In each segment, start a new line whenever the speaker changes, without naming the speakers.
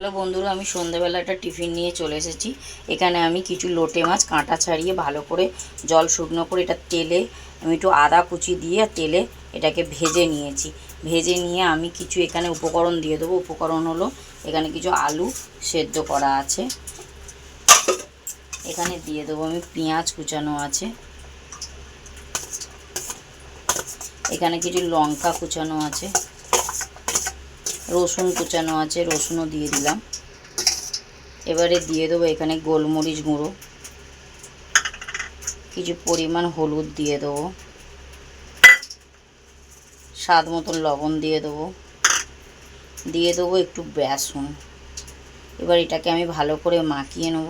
Hello বন্ধুরা, আমি সন্ধ্যেবেলা একটা টিফিন নিয়ে চলে এসেছি। এখানে আমি কিছু লোটে মাছ, কাঁটা ছাড়িয়ে ভালো করে জল শুকনো করে এটা তেলে, আমি একটু আদা কুচি দিয়ে তেলে এটাকে ভেজে নিয়েছি। ভেজে নিয়ে আমি কিছু এখানে উপকরণ দিয়ে দেবো। উপকরণ হলো এখানে কিছু আলু সেদ্ধ করা আছে। এখানে দিয়ে দেবো আমি পেঁয়াজ কুচানো আছে। এখানে কিছু লঙ্কা কুচানো আছে। রসুন কুচানো আছে, রসুনও দিয়ে দিলাম। এবারে দিয়ে দেবো এখানে গোলমরিচ গুঁড়ো। কিছু পরিমাণ হলুদ দিয়ে দেবো। স্বাদ মতন লবণ দিয়ে দেবো। দিয়ে দেবো একটু বেসন। এবার এটাকে আমি ভালো করে মাখিয়ে নেব।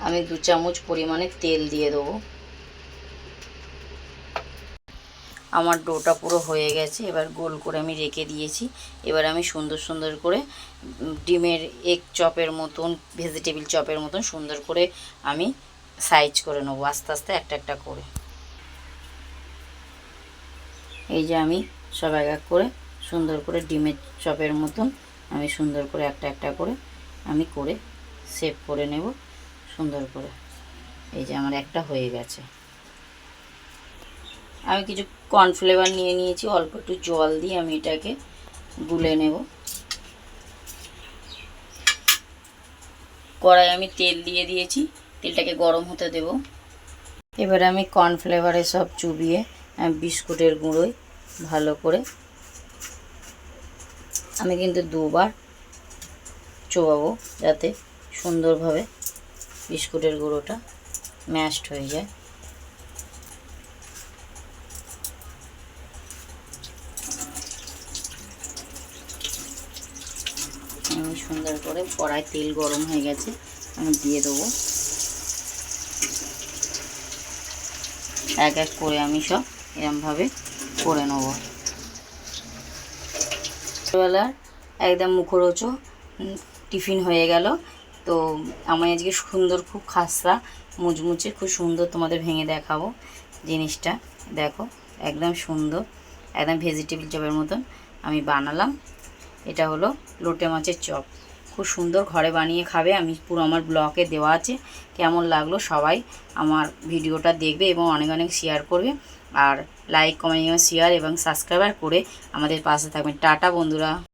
আমি দু চামচ পরিমাণে তেল দিয়ে দেবো। আমার ডোটা পুরো হয়ে গেছে, এবার গোল করে আমি রেখে দিয়েছি। এবার আমি সুন্দর সুন্দর করে ডিমের এগ চপের মতন ভেজিটেবিল চপের মতন সুন্দর করে আমি সাইজ করে নেব, আস্তে আস্তে একটা একটা করে। এই যে আমি সব এক এক করে সুন্দর করে ডিমের চপের মতন আমি সুন্দর করে একটা একটা করে আমি করে সেভ করে নেব, সুন্দর করে। এই যে আমার একটা হয়ে গেছে। আমি কিছু কর্নফ্লেভার নিয়ে নিয়েছি, অল্প একটু জল দিয়ে আমি এটাকে গুলে নেব। কড়াই আমি তেল দিয়ে দিয়েছি, তেলটাকে গরম হতে দেব। এবারে আমি কর্নফ্লেভারে সব চুবিয়ে বিস্কুটের গুঁড়োয় ভালো করে আমি কিন্তু দুবার চোবাবো, যাতে সুন্দরভাবে বিস্কুটের গুঁড়োটা ম্যাশড হয়ে যায়। সুন্দর করে কড়াই তেল গরম হয়ে গেছে আমি দিয়ে দেবো। এক এক করে আমি সব এরমভাবে করে নেব। ছোটোবেলার একদম মুখরোচক উম, টিফিন হয়ে গেল। তো আমি আজকে সুন্দর খুব খাসা মুচমুচে খুব সুন্দর তোমাদের ভেঙে দেখাবো জিনিসটা। দেখো একদম সুন্দর একদম ভেজিটেবল চপের মতন আমি বানালাম। এটা হলো লোটে মাছের চপ। খুব সুন্দর ঘরে বানিয়ে খাবে। আমি পুরো আমার ব্লকে দেওয়া আছে। কেমন লাগল সবাই আমার ভিডিওটা দেখবে এবং অনেক অনেক শেয়ার করবে। আর লাইক কমেন্ট শেয়ার এবং সাবস্ক্রাইবার করে আমাদের পাশে থাকবেন। টাটা বন্ধুরা।